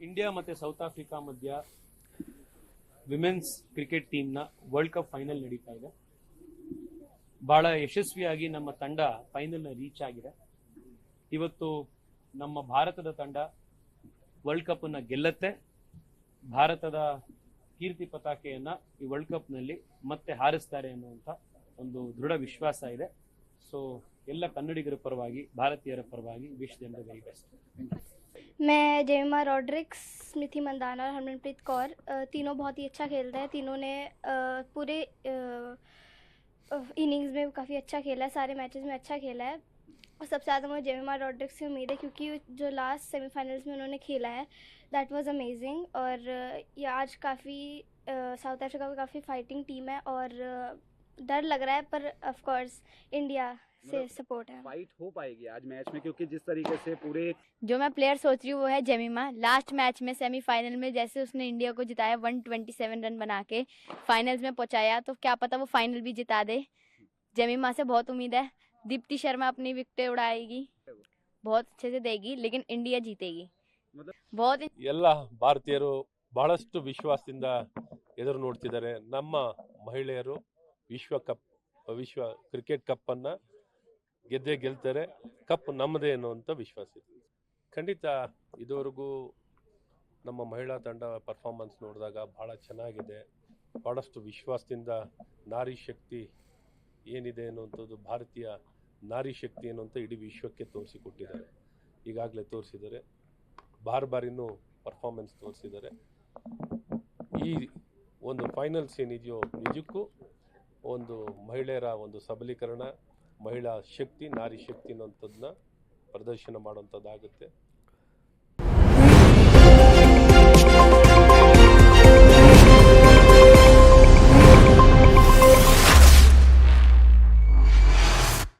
India ಮತ್ತೆ South Africa ಮಧ್ಯ women's cricket ಟೀಮ್ನ ವರ್ಲ್ಡ್ ಕಪ್ ಫೈನಲ್ ನಡೀತಾ ಇದೆ. ಬಹಳ ಯಶಸ್ವಿಯಾಗಿ ನಮ್ಮ ತಂಡ ಫೈನಲ್ನ ರೀಚ್ ಆಗಿದೆ. ಇವತ್ತು ನಮ್ಮ ಭಾರತದ ತಂಡ ವರ್ಲ್ಡ್ ಕಪ್ ಅನ್ನ ಗೆಲ್ಲತ್ತೆ. ಭಾರತದ ಕೀರ್ತಿ ಪತಾಕೆಯನ್ನು ಈ ವರ್ಲ್ಡ್ ಕಪ್ನಲ್ಲಿ ಮತ್ತೆ ಹಾರಿಸ್ತಾರೆ ಅನ್ನುವಂಥ ಒಂದು ದೃಢ ವಿಶ್ವಾಸ ಇದೆ. ಸೊ ಎಲ್ಲ ಕನ್ನಡಿಗರ ಪರವಾಗಿ, ಭಾರತೀಯರ ಪರವಾಗಿ ವಿಶ್ ಜನರ ವೆರಿ ಬೆಸ್ಟ್ मैं जेमिमा रॉड्रिक्स स्मृति मंदाना और हरमनप्रीत कौर तीनों बहुत ही अच्छा खेल रहे हैं। तीनों ने पूरे इनिंग्स में काफ़ी अच्छा खेला है, सारे मैचेस में अच्छा खेला है। और सबसे ज़्यादा मुझे जेमिमा रॉड्रिक्स से उम्मीद है क्योंकि जो लास्ट सेमीफाइनल्स में उन्होंने खेला है दैट वाज अमेजिंग और ये आज काफ़ी साउथ अफ्रीका की काफ़ी फाइटिंग टीम है और डर लग रहा है पर ऑफ कोर्स इंडिया से मतलब सपोर्ट है फाइट हो पाएगी आज मैच में क्योंकि जिस तरीके से पूरे जो मैं प्लेयर सोच रही हूँ वो है जेमिमा लास्ट मैच में सेमीफाइनल में जैसे उसने इंडिया को जिताया 127 रन बना के फाइनल्स में पहुंचाया तो क्या पता वो फाइनल भी जिता दे जेमिमा से बहुत उम्मीद है दीप्ति शर्मा अपनी विकेटें उड़ाएगी बहुत अच्छे से देगी लेकिन इंडिया जीतेगी मतलब- बहुत ಎಲ್ಲ ಭಾರತೀಯರು ಬಹಳಷ್ಟು ವಿಶ್ವಾಸದಿಂದ ಎದುರು ನೋಡ್ತಿದ್ದಾರೆ ನಮ್ಮ ಮಹಿಳೆಯರು ವಿಶ್ವ ಕಪ್, ವಿಶ್ವ ಕ್ರಿಕೆಟ್ ಕಪ್ಪನ್ನು ಗೆದ್ದೇ ಗೆಲ್ತಾರೆ. ಕಪ್ ನಮ್ಮದೇ ಅನ್ನುವಂಥ ವಿಶ್ವಾಸ ಇದೆ. ಖಂಡಿತ ಇದುವರೆಗೂ ನಮ್ಮ ಮಹಿಳಾ ತಂಡ ಪರ್ಫಾರ್ಮೆನ್ಸ್ ನೋಡಿದಾಗ ಭಾಳ ಚೆನ್ನಾಗಿದೆ. ಭಾಳಷ್ಟು ವಿಶ್ವಾಸದಿಂದ ನಾರಿ ಶಕ್ತಿ ಏನಿದೆ ಅನ್ನುವಂಥದ್ದು ಭಾರತೀಯ ನಾರಿ ಶಕ್ತಿ ಅನ್ನುವಂಥ ಇಡೀ ವಿಶ್ವಕ್ಕೆ ತೋರಿಸಿಕೊಟ್ಟಿದ್ದಾರೆ. ಈಗಾಗಲೇ ತೋರಿಸಿದ್ದಾರೆ. ಬಾರ್ ಬಾರಿನೂ ಪರ್ಫಾರ್ಮೆನ್ಸ್ ತೋರಿಸಿದ್ದಾರೆ. ಈ ಒಂದು ಫೈನಲ್ಸ್ ಏನಿದೆಯೋ ನಿಜಕ್ಕೂ ಒಂದು ಮಹಿಳೆಯರ ಒಂದು ಸಬಲೀಕರಣ ಮಹಿಳಾ ಶಕ್ತಿ ನಾರಿ ಶಕ್ತಿ ಅನ್ನೋಂಥದ್ದನ್ನ ಪ್ರದರ್ಶನ ಮಾಡುವಂಥದ್ದಾಗುತ್ತೆ.